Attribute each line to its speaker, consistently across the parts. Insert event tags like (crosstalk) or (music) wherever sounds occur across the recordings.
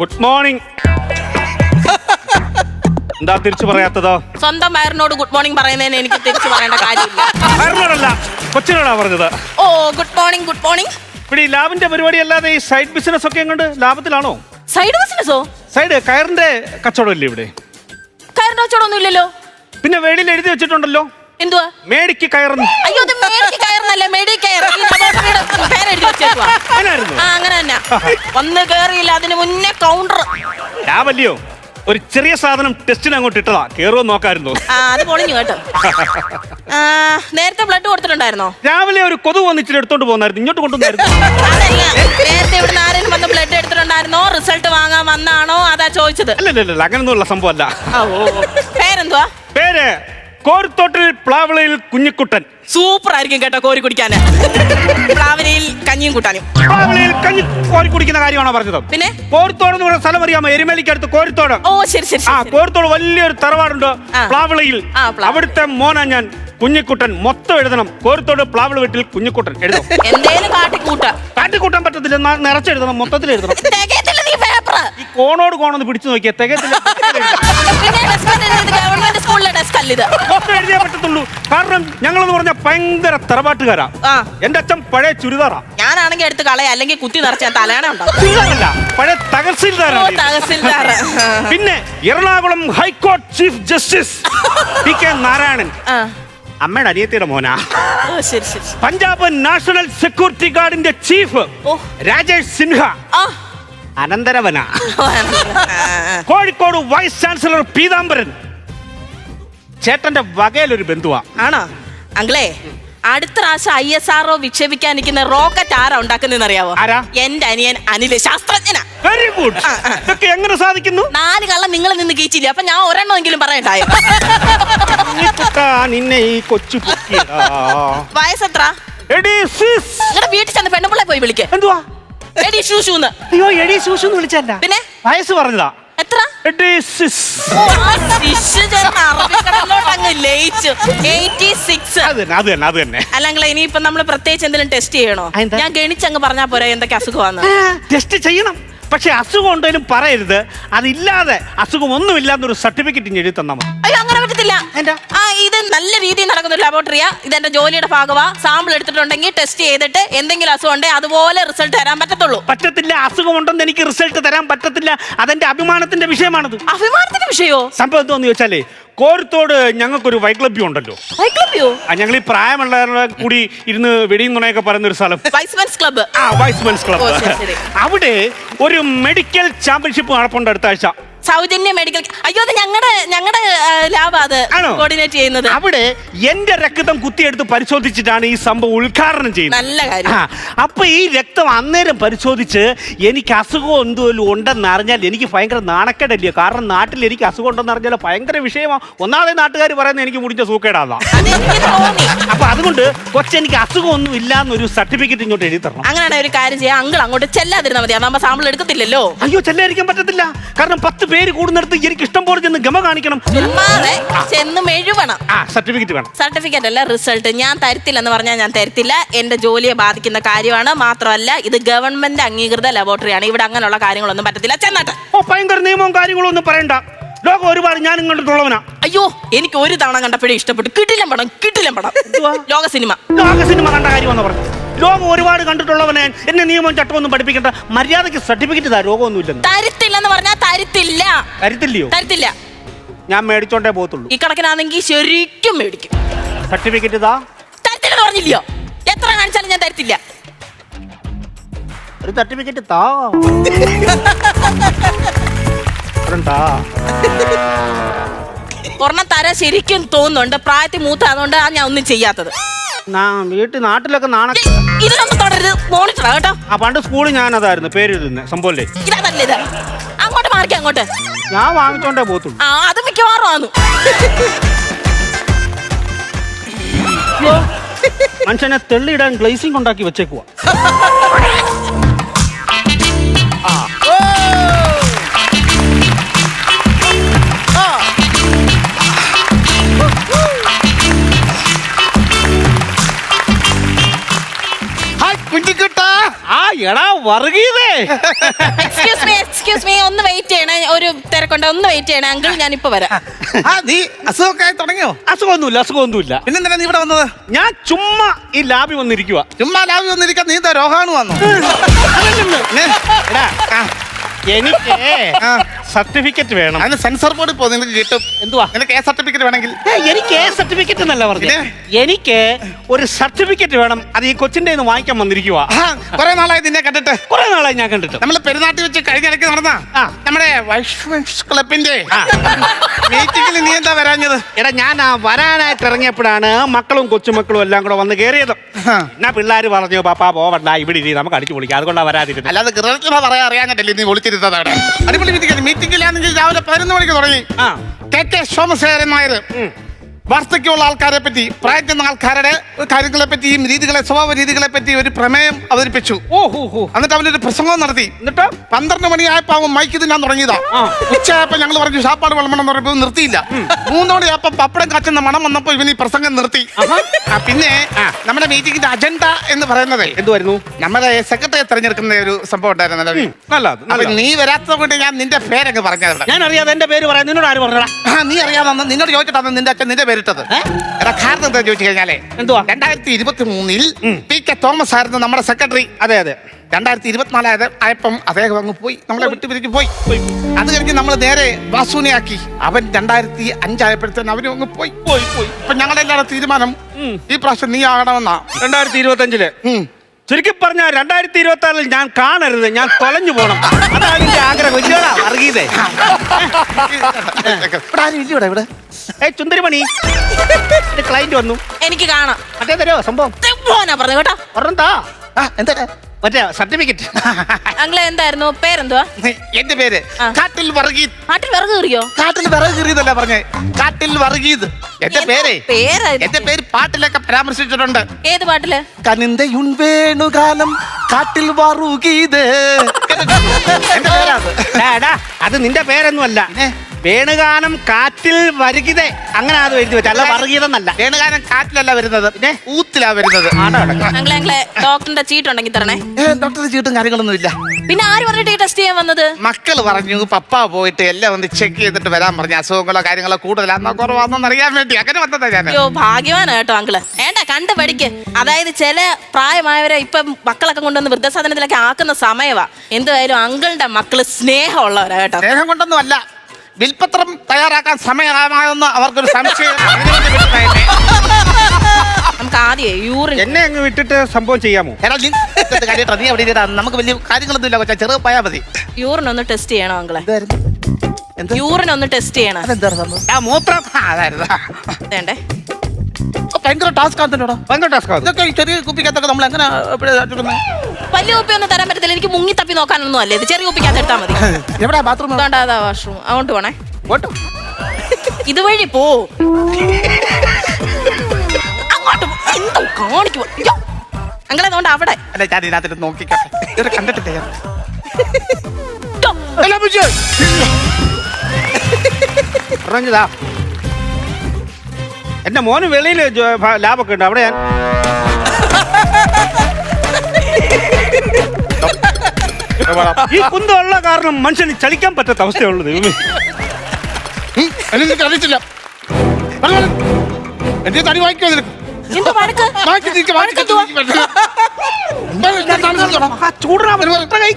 Speaker 1: Good morning (laughs) എന്താ തിരിച്ചു പറയാത്തതോ?
Speaker 2: സ്വന്തം വയറിനോട് ഗുഡ് മോർണിംഗ് പറയുന്നതിന് എനിക്ക് തിരിച്ചു പറയേണ്ട കാര്യമില്ല.
Speaker 1: വയറിനോടല്ല കൊച്ചിനോടാ പറഞ്ഞത്.
Speaker 2: ഓ ഗുഡ് മോർണിംഗ് ഗുഡ് മോർണിംഗ്
Speaker 1: ഇവിടെ ഈ ലാബിന്റെ പരിപാടി അല്ലാതെ ഈ സൈഡ് ബിസിനസ് ഒക്കെ എങ്ങോട്ട്? ലാഭത്തിലാണോ?
Speaker 2: സൈഡ് ബിസിനസ്സോ
Speaker 1: സൈഡ് കയറിന്റെ കച്ചവടം ഇല്ലേ ഇവിടെ?
Speaker 2: കയറിന്റെ കച്ചവടം ഒന്നും ഇല്ലല്ലോ
Speaker 1: പിന്നെ വെളിയിൽ എഴുതി വെച്ചിട്ടുണ്ടല്ലോ.
Speaker 2: എന്തുവാ?
Speaker 1: മേടിക്ക് കയറുന്നു.
Speaker 2: അയ്യോ അത് മേടിക്ക് കയറുന്നല്ല മെഡിക്കെയർ പേരെഴുതി വെച്ചേക്കുവാ. ആ അങ്ങനെ തന്നെ. വന്ന് കേറിയില്ല അതിന് മുന്നേ കൗണ്ടർ
Speaker 1: ലാബല്ലയോ ഒരു ചെറിയ സാധനം ടെസ്റ്റിന് അങ്ങോട്ട് ഇട്ടതാ. കേറുമോ നോക്കായിരുന്നു.
Speaker 2: ആ അത് പൊളിഞ്ഞു കേട്ടോ. ആ, നേരത്തെ ബ്ലഡ് കൊടുത്തിട്ടുണ്ടായിരുന്നോ?
Speaker 1: രാവിലെ ഒരു കൊതു വന്നിച്ചിട്ട് എടുത്തോണ്ട് പോകുന്നായിരുന്നു ഇങ്ങോട്ട് കൊണ്ടുവന്നായിരുന്നു.
Speaker 2: അതല്ല നേരത്തെ ഇവിടുന്ന് ആരെങ്കിലും വന്ന് ബ്ലഡ് എടുത്തിട്ടുണ്ടായിരുന്നോ? റിസൾട്ട് വാങ്ങാൻ വന്നാണോ? അതാ ചോദിച്ചത്.
Speaker 1: അല്ലല്ല അങ്ങനൊന്നുമുള്ള സംഭവമല്ല.
Speaker 2: ആ, ഓ, ഓ. പേരെന്തുവാ?
Speaker 1: പേര് കോരിത്തോട്ടിൽ പ്ലാവളയിൽ കുഞ്ഞിക്കുട്ടൻ.
Speaker 2: സൂപ്പർ ആയിരിക്കും കേട്ടോ കോരി കുടിക്കാൻ. പ്ലാവിലയിൽ കഞ്ഞിയും കൂട്ടാനും.
Speaker 1: പ്ലാവിളയിൽ കഞ്ഞി കോരി കുടിക്കുന്ന കാര്യമാണോ പറഞ്ഞത്?
Speaker 2: പിന്നെ?
Speaker 1: കോരിത്തോട് എന്ന് പറയുന്ന സ്ഥലം അറിയാമോ? എരുമേലിക്കടുത്ത് കോരിത്തോട്.
Speaker 2: ഓ ശരി ശരി
Speaker 1: ആ
Speaker 2: ശരി.
Speaker 1: കോരിത്തോട് വലിയൊരു തറവാടുണ്ട്.
Speaker 2: ആ.
Speaker 1: പ്ലാവിളയിൽ.
Speaker 2: ആ, പ്ലാവിള.
Speaker 1: അവിടുത്തെ മോനാ ഞാൻ കുഞ്ഞിക്കുട്ടൻ. മൊത്തം എഴുതണം. കോരിത്തോട് പ്ലാവിള വീട്ടിൽ കുഞ്ഞിക്കുട്ടൻ. എഴുതും
Speaker 2: എന്തേലും കാട്ടി കൂട്ട
Speaker 1: കാട്ടിക്കൂട്ടാൻ പറ്റത്തില്ല. ന- നിറച്ചെഴുതണം മൊത്തത്തിൽ എഴുതണം. ഈ കോണോട് കോണൊന്ന് പിടിച്ചു നോക്കിയ തികയത്തില്ല (laughs)
Speaker 2: പിന്നെ ഗവൺമെന്റ് സ്കൂളിലെ ഡെസ്ക് അല്ല ഇത്
Speaker 1: മൊത്തം എഴുതിയേ പറ്റത്തുള്ളൂ. കാരണം ഞങ്ങളെന്ന് പറഞ്ഞ ഭയങ്കര തറവാട്ടുകാരാ.
Speaker 2: ആ.
Speaker 1: എന്റെ അച്ഛൻ പഴയ ചുരിദാറാ.
Speaker 2: ഞാനാണെങ്കിൽ എടുത്ത് കളയാ. അല്ലെങ്കിൽ കുത്തി നിറച്ച് ഞാൻ തലയണ ഉണ്ടാവും
Speaker 1: ചുരിദാറല്ല പഴയ
Speaker 2: തഹസിൽദാർ (laughs)
Speaker 1: പിന്നെ എറണാകുളം ഹൈക്കോടതി chief justice P K Narayanan.
Speaker 2: ആ.
Speaker 1: അമ്മയുടെ അനിയത്തിയുടെ മോനാ.
Speaker 2: ഓ ശരി ശരി ശരി.
Speaker 1: പഞ്ചാബ് നാഷണൽ സെക്യൂരിറ്റി ഗാർഡിന്റെ ചീഫ്
Speaker 2: ഓ.
Speaker 1: രാജേഷ് സിൻഹ.
Speaker 2: ആ.
Speaker 1: അനന്തരവന. Kozhikode vice chancellor Peethambaran. ചേട്ടന്റെ വകയിലൊരു ബന്ധുവാ.
Speaker 2: ആണോ? അങ്കിളേ അടുത്ത പ്രാവശ്യം ഐ എസ് ആർഒ വിക്ഷേപിക്കാനിരിക്കുന്ന റോക്കറ്റ് ആരാ ഉണ്ടാക്കുന്നതെന്ന് അറിയാവോ
Speaker 1: ആരാ?
Speaker 2: എന്റെ അനിയൻ അനിൽ ശാസ്ത്രജ്ഞനാ.
Speaker 1: Very good. ഇതൊക്കെ എങ്ങനെ സാധിക്കുന്നു?
Speaker 2: നാല് കള്ളം നിങ്ങൾ നിന്ന് കീച്ചില്ല അപ്പൊ ഞാൻ ഒരെണ്ണമെങ്കിലും പറയണ്ടായോ
Speaker 1: കുഞ്ഞിക്കുട്ടാ, നിന്നെ ഈ കൊച്ചു പൊക്കിയതാ.
Speaker 2: വയസ്സെത്ര?
Speaker 1: എടീ സിസ്.
Speaker 2: നിങ്ങളുടെ വീട്ടിൽ ചെന്ന് പെണ്ണുപിള്ളെ പോയി വിളിക്ക്.
Speaker 1: എന്തുവാ?
Speaker 2: എടി ഷൂഷൂന്ന്
Speaker 1: അയ്യോ എടി ഷൂഷു എന്ന് വിളിച്ചല്ല
Speaker 2: പിന്നെ?
Speaker 1: വയസ്സ് പറഞ്ഞതാ.
Speaker 2: എത്ര?
Speaker 1: എടീ സിസ്.
Speaker 2: ഓ, ആ ശിശു ചേർന്ന് അറബിക്കടലിലോട്ട് അങ്ങ് ലയിച്ചു. Eighty six.
Speaker 1: അത് തന്നെ അത് തന്നെ അത് തന്നെ.
Speaker 2: അല്ലെങ്കിൽ ഇനിയിപ്പോ നമ്മൾ പ്രത്യേകിച്ച് എന്തെങ്കിലും ടെസ്റ്റ് ചെയ്യണോ?
Speaker 1: അതെന്താ?
Speaker 2: ഞാൻ ഗണിച്ചങ്ങ് പറഞ്ഞാ പോരാ എന്തൊക്കെ അസുഖമാന്ന്.
Speaker 1: ടെസ്റ്റ് ചെയ്യണം. പക്ഷെ അസുഖം ഉണ്ടെങ്കിലും പറയരുത്. അതില്ലാതെ അസുഖം ഒന്നുമില്ലാന്നൊരു സർട്ടിഫിക്കറ്റ് ഇനി എഴുതി തന്നാൽ മതി.
Speaker 2: അയ്യോ അങ്ങനെ പറ്റത്തില്ല.
Speaker 1: എന്താ?
Speaker 2: ആ ഇത് നല്ല രീതിയിൽ നടക്കുന്ന ലബോറട്ടറിയാ ഇത് ഇതെന്റെ ജോലിയുടെ ഭാഗമാ. സാമ്പിൾ എടുത്തിട്ടുണ്ടെങ്കിൽ ടെസ്റ്റ് ചെയ്തിട്ട് എന്തെങ്കിലും അസുഖം ഉണ്ടെങ്കിൽ അതുപോലെ റിസൾട്ട് തരാൻ പറ്റത്തുള്ളൂ.
Speaker 1: പറ്റത്തില്ല അസുഖമുണ്ടെന്ന് എനിക്ക് റിസൾട്ട് തരാൻ പറ്റത്തില്ല. അതെന്റെ അഭിമാനത്തിന്റെ വിഷയമാണത്.
Speaker 2: അഭിമാനത്തിന്റെ വിഷയോ?
Speaker 1: സംഭവം എന്തോന്ന് ചോദിച്ചാലേ കോരത്തോട് ഞങ്ങൾക്കൊരു വൈക്ലബ്യം ഉണ്ടല്ലോ
Speaker 2: വൈക്ലബ്യോ
Speaker 1: ആ, ഞങ്ങൾ ഈ പ്രായമുള്ളവരുടെ കൂടി ഇരുന്ന് വെടിയും നുണയൊക്കെ പറയുന്ന ഒരു സ്ഥലം.
Speaker 2: വൈസ്മെൻസ് ക്ലബ്ബ്
Speaker 1: ആ വൈസ്മെൻസ് ക്ലബ്
Speaker 2: ഓ, ശരി, ശരി.
Speaker 1: അവിടെ ഒരു മെഡിക്കൽ ചാമ്പ്യൻഷിപ്പ് നടപ്പുണ്ട് അടുത്ത ആഴ്ച.
Speaker 2: സൗജന്യ മെഡിക്കൽ അയ്യോ അത് ഞങ്ങളുടെ ഞങ്ങളുടെ ലാബാ അത് കോർഡിനേറ്റ് ചെയ്യുന്നത്.
Speaker 1: അവിടെ എന്റെ രക്തം കുത്തിയെടുത്ത് പരിശോധിച്ചിട്ടാണ് ഈ സംഭവം ഉദ്ഘാടനം ചെയ്യുന്നത്.
Speaker 2: നല്ല കാര്യം.
Speaker 1: ആ, അപ്പൊ ഈ രക്തം അന്നേരം പരിശോധിച്ച് എനിക്ക് അസുഖം എന്തോലും ഉണ്ടെന്ന് അറിഞ്ഞാൽ എനിക്ക് ഭയങ്കര നാണക്കേടല്ലേ? കാരണം നാട്ടിൽ എനിക്ക് അസുഖം ഉണ്ടെന്ന് അറിഞ്ഞാൽ ഭയങ്കര വിഷയമാണ് ഒന്നാമതെ നാട്ടുകാർ പറയുന്നത് എനിക്ക് മുടിഞ്ഞ സൂക്കേടാന്നാ.
Speaker 2: അതെനിക്ക് തോന്നി.
Speaker 1: അപ്പൊ അതുകൊണ്ട് കൊച്ചെനിക്ക് അസുഖം ഒന്നും ഇല്ല എന്നൊരു സർട്ടിഫിക്കറ്റ് ഇങ്ങോട്ട് എഴുതി തരണം.
Speaker 2: അങ്ങനെയാണെങ്കിൽ ഒരു കാര്യം ചെയ്യാം. അങ്കിൾ അങ്ങോട്ട് ചെല്ലാതിരുന്ന മതി. അതാകുമ്പോ സാമ്പിൾ എടുക്കത്തില്ലല്ലോ.
Speaker 1: അയ്യോ ചെല്ലായിരിക്കാൻ പറ്റത്തില്ല. കാരണം പത്ത് പേര് കൂടുന്നിടത്ത് എനിക്ക് ഇഷ്ടം പോലെ ചെന്ന് ഗമ കാണിക്കണം.
Speaker 2: ചുമ്മാതെ. ചെന്ന് മെഴുവണം.
Speaker 1: ആ സർട്ടിഫിക്കറ്റ് വേണം.
Speaker 2: സർട്ടിഫിക്കറ്റ് അല്ല റിസൾട്ട് ഞാൻ തരത്തില്ലെന്ന് പറഞ്ഞാൽ ഞാൻ തരത്തില്ല. എന്റെ ജോലിയെ ബാധിക്കുന്ന കാര്യമാണ്. മാത്രമല്ല ഇത് ഗവൺമെന്റ് അംഗീകൃത ലബോറട്ടറിയാണ് ഇവിടെ അങ്ങനെയുള്ള കാര്യങ്ങളൊന്നും പറ്റത്തില്ല. ചെന്നാട്ടെ.
Speaker 1: ഓ ഭയങ്കര നിയമവും കാര്യങ്ങളും ഒന്നും പറയണ്ട. ലോകം ഒരുപാട് ഞാൻ കണ്ടിട്ടുള്ളവനാ
Speaker 2: അയ്യോ എനിക്ക് ഒരു തവണ കണ്ടപ്പോഴേ ഇഷ്ടപ്പെട്ടു. കിട്ടില്ല പടം കിട്ടില്ല പടം. ലോക സിനിമ.
Speaker 1: ലോക സിനിമ കണ്ട കാര്യമെന്ന് പറഞ്ഞു ലോകം ഒരുപാട് കണ്ടിട്ടുള്ളവനെ എന്നെ ചട്ടം ചട്ടമൊന്നും പഠിപ്പിക്കേണ്ട. മര്യാദയ്ക്ക് സർട്ടിഫിക്കറ്റ് താ രോഗമൊന്നുമില്ലെന്ന്.
Speaker 2: തരത്തില്ലെന്ന് പറഞ്ഞാൽ തരത്തില്ല.
Speaker 1: തരത്തില്ലയോ?
Speaker 2: തരത്തില്ല.
Speaker 1: ഞാൻ മേടിച്ചോണ്ടേ പോകത്തുള്ളൂ.
Speaker 2: ഈ കണക്കിനാണെങ്കിൽ ശരിക്കും മേടിക്കും.
Speaker 1: സർട്ടിഫിക്കറ്റ് ഇതാ?
Speaker 2: തരത്തില്ലെന്ന് പറഞ്ഞില്ലയോ? എത്ര കാണിച്ചാലും ഞാൻ തരത്തില്ല.
Speaker 1: ഒരു സർട്ടിഫിക്കറ്റ് താ. ഒരെണ്ണം താ.
Speaker 2: ഒരെണ്ണം തരാൻ ശരിക്കും തോന്നുന്നുണ്ട്. പ്രായത്തിൽ മൂത്താതുകൊണ്ട് ഞാൻ ഒന്നും ചെയ്യാത്തത്.
Speaker 1: നാ- വീട്ടിൽ നാട്ടിലൊക്കെ നാണ
Speaker 2: ഏയ്, തുടരുത് മോണിറ്ററാ കേട്ടോ.
Speaker 1: ആ പണ്ട് സ്കൂളിൽ ഞാൻ അതായിരുന്നു പേര് എഴുതുന്നത് സംഭവല്ലേ
Speaker 2: ഇതാ. നല്ലത് മാറിക്ക അങ്ങോട്ട്.
Speaker 1: ഞാൻ വാങ്ങിച്ചോണ്ടേ പോത്തുള്ളൂ
Speaker 2: ആ അത് മിക്കവാറും ആന്നു.
Speaker 1: മനുഷ്യനെ തെള്ളിയിടാൻ ഗ്ലേസിംഗ് ഉണ്ടാക്കി വെച്ചേക്കുവാ. (laughs) വർഗീതേ
Speaker 2: എക്സ്ക്യൂസ് മീ എക്സ്ക്യൂസ് മീ ഒന്ന് വെയിറ്റ് ചെയ്യണേ. ഒരു തിരക്കുണ്ട് ഒന്ന് വെയിറ്റ് ചെയ്യണേ. അങ്കിൾ ഞാൻ ഇപ്പൊ വരാം.
Speaker 3: ആ നീ അസുഖമൊക്കെ ആയി തുടങ്ങിയോ?
Speaker 1: അസുഖമൊന്നുമില്ല അസുഖമൊന്നുമില്ല.
Speaker 3: പിന്നെന്തിനാ നീ ഇവിടെ വന്നത്?
Speaker 1: ഞാൻ ചുമ്മാ ഈ ലാബി വന്നിരിക്കുക
Speaker 3: ചുമ്മാ ലാഭി വന്നിരിക്കാൻ നീ എന്താ രോഗാണു വന്നു
Speaker 1: എടാ എനിക്ക്
Speaker 3: ആ.
Speaker 1: സർട്ടിഫിക്കറ്റ് വേണം.
Speaker 3: അതിന് സെൻസർ ബോർഡ് പോ നിനക്ക് കിട്ടും.
Speaker 1: എന്തുവാ?
Speaker 3: നിനക്ക് ഏ സർട്ടിഫിക്കറ്റ് വേണമെങ്കിൽ.
Speaker 1: ഏ, എനിക്ക് എ സർട്ടിഫിക്കറ്റ് എന്നല്ല പറഞ്ഞത്
Speaker 3: പിന്നെ?
Speaker 1: എനിക്ക് ഒരു സർട്ടിഫിക്കറ്റ് വേണം. അത് ഈ കൊച്ചിന്റെ നിന്ന് വാങ്ങിക്കാൻ വന്നിരിക്കുക
Speaker 3: ആ കുറെ നാളായി നിന്നെ കണ്ടിട്ട്.
Speaker 1: കുറെ നാളായി ഞാൻ കണ്ടിട്ട്.
Speaker 3: നമ്മൾ പെരുന്നാട്ടി വെച്ച് കഴിഞ്ഞ ഇടയ്ക്ക് നടന്ന?
Speaker 1: ആ.
Speaker 3: നമ്മുടെ വൈഷ്ണവ് ക്ലബിന്റെ മീറ്റിംഗിൽ നീ എന്താ വരാഞ്ഞത്?
Speaker 1: എടാ ഞാൻ ആ വരാനായിട്ട് ഇറങ്ങിയപ്പോഴാണ് മക്കളും കൊച്ചുമക്കളും എല്ലാം കൂടെ വന്ന് കയറിയത്
Speaker 3: ആ.
Speaker 1: എന്നാ പിള്ളേർ പറഞ്ഞു പാപ്പാ പോവണ്ട. ഇവിടെ ഇരി നമുക്ക് അടിച്ചു പൊളിക്കാം. അതുകൊണ്ടാ വരാതിരുന്നത്.
Speaker 3: അല്ലാതെ ഗൃഹത്തിനെ പറയാൻ അറിയാഞ്ഞിട്ടല്ലേ നീ വിളിച്ചിരുന്നത് അവിടെ? അടിപൊളി മീറ്റിംഗ് മീറ്റിംഗിലാണെങ്കിൽ രാവിലെ പതിനൊന്ന് മണിക്ക് തുടങ്ങി. K K Somasekharan Nair. വാർദ്ധക്യമുള്ള ആൾക്കാരെ പറ്റി പ്രായം ചെന്ന ആൾക്കാരുടെ കാര്യങ്ങളെ പറ്റിയും രീതികളെ സ്വഭാവ രീതികളെ പറ്റി ഒരു പ്രമേയം അവതരിപ്പിച്ചു. എന്നിട്ട് അവനൊരു പ്രസംഗം നടത്തി.
Speaker 1: എന്നിട്ട്?
Speaker 3: പന്ത്രണ്ട് മണിയായപ്പോ അവൻ മൈക്ക് തിന്നാൻ തുടങ്ങിയതാ. ഉച്ചയായപ്പോ ഞങ്ങൾ പറഞ്ഞു സാപ്പാട് വിളമ്പണം എന്ന് പറയുമ്പോൾ നിർത്തിയില്ല. മൂന്ന് മണിയായപ്പോ പപ്പടം കാച്ചുന്ന മണം വന്നപ്പോ ഇവൻ ഈ പ്രസംഗം നിർത്തി. പിന്നെ നമ്മുടെ മീറ്റിംഗിന്റെ അജണ്ട എന്ന് പറയുന്നത്.
Speaker 1: എന്തുവായിരുന്നു?
Speaker 3: നമ്മുടെ സെക്രട്ടറി തെരഞ്ഞെടുക്കുന്ന ഒരു സംഭവം ഉണ്ടായിരുന്നല്ലോ
Speaker 1: നല്ലത്
Speaker 3: നീ വരാത്തത് കൊണ്ട് ഞാൻ നിന്റെ പേരങ്ങ് പറഞ്ഞത്
Speaker 1: ഞാൻ അറിയാതെ എന്റെ പേര് പറയാം നിന്നോട് ആര്
Speaker 3: പറഞ്ഞാ നീ അറിയാതെ നിന്നോട് ചോദിച്ചിട്ടാണ് നിന്റെ അച്ഛൻ നിന്റെ പേരിട്ടത്. എടാ കാരണം എന്താ ചോദിച്ചു കഴിഞ്ഞാലേ
Speaker 1: എന്തുവാ?
Speaker 3: രണ്ടായിരത്തി ഇരുപത്തി മൂന്നിൽ പി കെ തോമസ് ആയിരുന്നു നമ്മുടെ സെക്രട്ടറി.
Speaker 1: അതെ അതെ.
Speaker 3: രണ്ടായിരത്തി ഇരുപത്തിനാലായത് ആയപ്പം അദ്ദേഹം അങ്ങ് പോയി. നമ്മളെ വിട്ടു പിരിഞ്ഞ് പോയി. അത് കഴിഞ്ഞ് നമ്മൾ നേരെ വാസുവിനെയാക്കി അവൻ രണ്ടായിരത്തി അഞ്ചായപ്പോഴത്തേന് അവനും അങ്ങ് പോയി.
Speaker 1: പോയി പോയി.
Speaker 3: അപ്പൊ ഞങ്ങളുടെ എല്ലാവരുടെ തീരുമാനം ഈ പ്രാവശ്യം നീ ആകണമെന്നാ?
Speaker 1: രണ്ടായിരത്തി ഇരുപത്തി
Speaker 3: അഞ്ചിൽ.
Speaker 1: ചുരുക്കി പറഞ്ഞ രണ്ടായിരത്തി ഇരുപത്തി ആറിൽ ഞാൻ കാണരുത് ഞാൻ തൊലഞ്ഞു പോണം. അതാണ് എന്റെ ആഗ്രഹം. ഇല്ലടാ വർഗീതേ
Speaker 3: ഇവിടെ ആരും ഇല്ല ഇവിടെ? ഇവിടെ.
Speaker 1: ഏ ചുന്ദരിമണി ക്ലൈന്റ് വന്നു.
Speaker 2: എനിക്ക് കാണാം.
Speaker 1: അതേ തരോ സംഭവം.
Speaker 2: പറഞ്ഞു കേട്ടോ.
Speaker 1: പറഞ്ഞാ
Speaker 3: ആ എന്താ
Speaker 1: മറ്റേ സർട്ടിഫിക്കറ്റ്.
Speaker 2: അങ്കിളെ എന്തായിരുന്നു? പേരെന്തുവാ?
Speaker 3: എന്റെ പേര്. കാട്ടിൽ വർഗീത്
Speaker 2: കാട്ടിൽ വിറക് കീറിയോ
Speaker 3: കാട്ടിൽ വിറക് കീറിയതല്ല പറഞ്ഞേ? കാട്ടിൽ വർഗീത് എന്റെ പേരേ?
Speaker 2: പേര്
Speaker 3: എന്റെ പേര് പാട്ടിലൊക്കെ പരാമർശിച്ചിട്ടുണ്ട്.
Speaker 2: ഏത് പാട്ടിൽ?
Speaker 3: കനിന്തയുൺ വേണുകാലം കാട്ടിൽ വറുകീത്
Speaker 1: അത്. നിന്റെ പേരൊന്നുമല്ല.
Speaker 3: പിന്നെ?
Speaker 1: വേണുഗാനം കാറ്റിൽ വരുകിതേ. അങ്ങനെ അത് എഴുതി വെച്ചാൽ അല്ല വർഗീതെന്നല്ല
Speaker 3: വേണുകാലം കാറ്റിലല്ല വരുന്നത് പിന്നെ ഊത്തിലാ വരുന്നത്.
Speaker 2: അങ്കിളെ അങ്കിളെ ഡോക്ടറിന്റെ ചീട്ട് ഉണ്ടെങ്കിൽ തരണേ.
Speaker 3: ഏ ഡോക്ടറെ ചീട്ടും കാര്യങ്ങളൊന്നും ഇല്ല.
Speaker 2: പിന്നെ ആര് പറഞ്ഞിട്ട് ഈ ടെസ്റ്റ് ചെയ്യാൻ വന്നത്?
Speaker 3: മക്കൾ പറഞ്ഞു പപ്പ പോയിട്ട് എല്ലാം ഒന്ന് ചെക്ക് ചെയ്തിട്ട് വരാൻ പറഞ്ഞു. അസുഖങ്ങളോ കാര്യങ്ങളോ കൂടുതലാന്നോ കുറവാന്നോ അറിയാൻ വേണ്ടി. അങ്ങനെ വന്നതാ ഞാൻ
Speaker 2: അയ്യോ ഭാഗ്യവാനാ കേട്ടോ അങ്കിൾ. വേണ്ട കണ്ട് പഠിക്ക്. അതായത് ചില പ്രായമായവരെ ഇപ്പൊ മക്കളൊക്കെ കൊണ്ടുവന്ന് വൃദ്ധസാധനത്തിലൊക്കെ ആക്കുന്ന സമയവാ. എന്തായാലും അങ്കിളിന്റെ മക്കൾ സ്നേഹമുള്ളവരാ കേട്ടോ.
Speaker 3: സ്നേഹം കൊണ്ടൊന്നും അല്ല വിൽപത്രം തയ്യാറാക്കാൻ സമയമാണെന്ന് അവർക്കൊരു സംശയം. (laughs)
Speaker 2: നമുക്ക് ആദ്യം യൂറിൻ.
Speaker 1: എന്നെ അങ്ങ് വിട്ടിട്ട് സംഭവം ചെയ്യാമോ?
Speaker 3: എടാ, നീ ഇതൊക്കെ കാര്യമായിട്ടാ, നീ അവിടെ ഇരുടാ. നമുക്ക് വലിയ കാര്യങ്ങളൊന്നും ഇല്ല കൊച്ചാ. ചെറു പോയാ മതി.
Speaker 2: യൂറിൻ ഒന്ന് ടെസ്റ്റ് ചെയ്യണം അങ്കളെ?
Speaker 3: യൂറിനൊന്ന്
Speaker 2: യൂറിൻ ഒന്ന് ടെസ്റ്റ് ചെയ്യണം?
Speaker 1: ആ മൂത്രം.
Speaker 3: ആ, അതായിരുന്നു.
Speaker 2: വേണ്ടേ?
Speaker 3: ഭയങ്കര ടാസ്ക് ആണെന്നോടാ
Speaker 1: ഭയങ്കര ടാസ്ക് ആണ്.
Speaker 3: ഇതൊക്കെ ഈ ചെറിയ കുപ്പിക്കകത്തൊക്കെ നമ്മൾ എങ്ങനെ
Speaker 2: വലിയ കുപ്പി ഒന്നും തരാൻ പറ്റത്തില്ല. എനിക്ക് മുങ്ങി തപ്പി നോക്കാനൊന്നും അല്ലേ. ഇത് ചെറിയ കുപ്പിക്കകത്ത് എടുത്താൽ മതി.
Speaker 3: എവിടെ ബാത്റൂം
Speaker 2: അതാ വാഷ്റൂം അങ്ങോട്ട് പോണേ.
Speaker 1: പോട്ടോ. (laughs)
Speaker 2: ഇതുവഴി പോ. അങ്ങോട്ട് പോ. എന്തോ കാണിക്കുവോ. അങ്ങനെ അതുകൊണ്ട് അവിടെ.
Speaker 3: അല്ല ഞാൻ ഇതിനകത്തിട്ട് നോക്കിക്കട്ടെ. ഇവരെ കണ്ടിട്ടില്ല ഞാൻ.
Speaker 1: പറഞ്ഞതാ എന്റെ മോന് വെളിയിൽ ലാബൊക്കെ ഉണ്ട്. അവിടെ ഞാൻ ഈ കുന്തമുള്ള കാരണം മനുഷ്യന് ചലിക്കാൻ പറ്റാത്ത അവസ്ഥയുള്ളത്
Speaker 3: ഉം, അല്ല, നിനക്ക് അറിയത്തില്ല. വരൂ, വരൂ. എന്റെ തടി വാങ്ങിക്കോ നിനക്ക്
Speaker 2: എന്തോ വഴക്ക്
Speaker 3: വാങ്ങിച്ച് തിരിക്ക്, വാങ്ങിച്ച് തിരിക്ക്. വരൂ, ഞാൻ താമസിച്ചോളാം.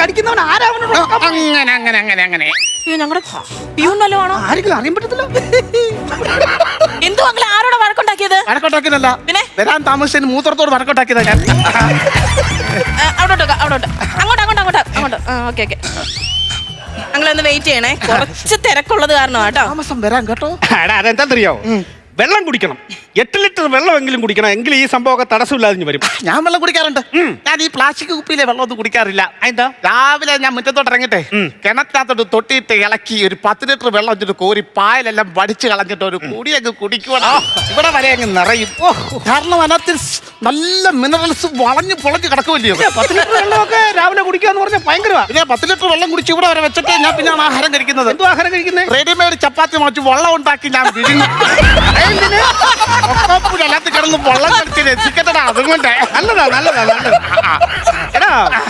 Speaker 1: കടിക്കുന്നവൻ ആരാവനോട്
Speaker 3: അങ്ങനെ അങ്ങനെ അങ്ങനെ അങ്ങനെ.
Speaker 2: അയ്യോ ഞങ്ങളുടെ പ്യൂൺ വല്ലതും ആണോ?
Speaker 1: ആരെങ്കിലും അറിയാൻ പറ്റത്തില്ല.
Speaker 2: എന്തോ അങ്ങളെ ആരോടെ വഴക്കുണ്ടാക്കിയത്?
Speaker 3: വടക്കോട്ടാക്കിയതല്ല
Speaker 2: പിന്നെ?
Speaker 3: വരാൻ താമസിച്ചതിന് മൂത്രത്തോട് വടക്കോട്ടാക്കിയതാ ഞാൻ.
Speaker 2: ആ, അവിടോട്ട് അവിടോട്ട്. അങ്ങോട്ട് അങ്ങോട്ട് അങ്ങോട്ട് അങ്ങോട്ട്. ആ ഓക്കെ ഓക്കെ. ഞങ്ങളൊന്ന് വെയിറ്റ് ചെയ്യണേ. കുറച്ച് തിരക്കുള്ളത് കാരണം കേട്ടോ.
Speaker 3: താമസം വരാൻ കേട്ടോ.
Speaker 1: അതെന്താ അതെന്താറിയോ വെള്ളം കുടിക്കണം. എട്ട് ലിറ്റർ വെള്ളമെങ്കിലും കുടിക്കണം എങ്കിൽ ഈ സംഭവമൊക്കെ തടസ്സമില്ലാതെ വരും.
Speaker 3: ഞാൻ വെള്ളം കുടിക്കാറുണ്ട്. ഞാൻ ഈ പ്ലാസ്റ്റിക് കുപ്പിയിലെ വെള്ളം ഒന്നും കുടിക്കാറില്ല.
Speaker 1: എന്താ
Speaker 3: രാവിലെ ഞാൻ മുറ്റത്തോട്ട് ഇറങ്ങിട്ടെ
Speaker 1: കിണറ്റാത്തോട്ട്
Speaker 3: കിണറ്റിനകത്തോട്ട് തൊട്ടിയിട്ട് ഇളക്കി ഒരു പത്ത് ലിറ്റർ വെള്ളം വെച്ചിട്ട് കോരി പായലെല്ലാം വടിച്ച് കളഞ്ഞിട്ട് ഒരു കുടി അങ്ങ് കുടിക്കുവാ ഇവിടെ വരെ അങ്ങ് നിറയും. കാരണം അതിനകത്ത് നല്ല മിനറൽസ് വളഞ്ഞു പൊളഞ്ഞു കിടക്കുമല്ലയോ
Speaker 1: പത്ത് ലിറ്റർ വെള്ളമൊക്കെ രാവിലെ കുടിക്കാന്ന് പറഞ്ഞാൽ ഭയങ്കര
Speaker 3: പിന്നെ പത്ത് ലിറ്റർ വെള്ളം കുടിച്ച് ഇവിടെ വരെ വെച്ചിട്ട് ഞാൻ പിന്നെ ആഹാരം കഴിക്കുന്നത്.
Speaker 1: എന്തോ ആഹാരം കഴിക്കുന്നത്
Speaker 3: റെഡിമെയ്ഡ് ചപ്പാത്തി മാറ്റി വെള്ളം ഉണ്ടാക്കി ഞാൻ വിഴുങ്ങും. ഒക്കപ്പുഴല്ലാത്ത കിടന്ന് വെള്ളം കളിച്ച് രസിക്കട്ടടാ അതുകൊണ്ട്.
Speaker 1: നല്ലതാ നല്ലതാ നല്ലതാ. എടാ ആ.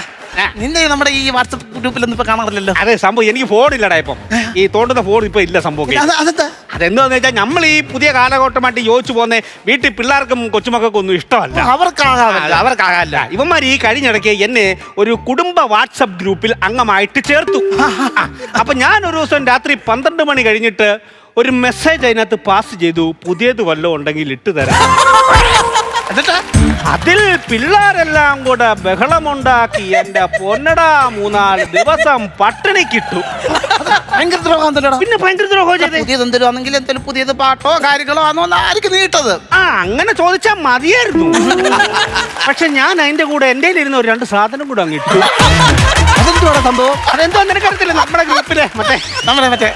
Speaker 3: നിന്നെ നമ്മുടെ ഈ വാട്സപ്പ് ഗ്രൂപ്പിലൊന്നും ഇപ്പൊ കാണാറില്ലല്ലോ?
Speaker 1: അതെ സംഭവം എനിക്ക് ഫോൺ ഇല്ലടാ ഇപ്പം. ഈ തോണ്ടുന്ന ഫോൺ ഇപ്പൊ ഇല്ല സംഭവം
Speaker 3: അത് അതെന്താ?
Speaker 1: അതെന്താന്ന് വെച്ചാൽ നമ്മൾ ഈ പുതിയ കാലഘട്ടമായിട്ട് യോജിച്ചു പോകുന്ന വീട്ടിൽ പിള്ളേർക്കും കൊച്ചുമക്കൾക്കും ഒന്നും ഇഷ്ടമല്ല.
Speaker 3: അവർക്കാകാമല്ല
Speaker 1: അവർക്കാകാല്ല ഇവന്മാർ ഈ കഴിഞ്ഞിടയ്ക്ക് എന്നെ ഒരു കുടുംബ വാട്സപ്പ് ഗ്രൂപ്പിൽ അംഗമായിട്ട് ചേർത്തു. അപ്പൊ ഞാൻ ഒരു ദിവസം രാത്രി പന്ത്രണ്ട് മണി കഴിഞ്ഞിട്ട് ഒരു മെസ്സേജ് അതിനകത്ത് പാസ് ചെയ്തു പുതിയത് വല്ലതും ഉണ്ടെങ്കിൽ ഇട്ട് തരാം. (laughs)
Speaker 3: എന്നിട്ട്?
Speaker 1: അതിൽ പിള്ളേരെല്ലാം കൂടെ ബഹളമുണ്ടാക്കി എന്റെ പൊന്നടാ മൂന്നാൽ ദിവസം പട്ടിണി കിട്ടു.
Speaker 3: ഭയങ്കര
Speaker 1: പിന്നെ ഭയങ്കര ദ്രോഹം ചെയ്തേ.
Speaker 3: പുതിയത് എന്തെങ്കിലും ആണെങ്കിൽ എന്തെങ്കിലും പുതിയത് പാട്ടോ കാര്യങ്ങളോ ആണോ ആയിരിക്കും നീട്ടത്
Speaker 1: ആ അങ്ങനെ ചോദിച്ചാ മതിയായിരുന്നു. പക്ഷെ ഞാൻ അതിന്റെ കൂടെ എന്റെ ഇരുന്ന ഒരു രണ്ട് സാധനം കൂടെ അങ്ങ് ഇട്ടു.
Speaker 3: അതെന്തുവാടാ സംഭവം?
Speaker 1: അതെന്തോ നിനക്കറിയത്തില്ല നമ്മുടെ ഗ്രൂപ്പിലെ മറ്റേ?
Speaker 3: നമ്മുടെ മറ്റേ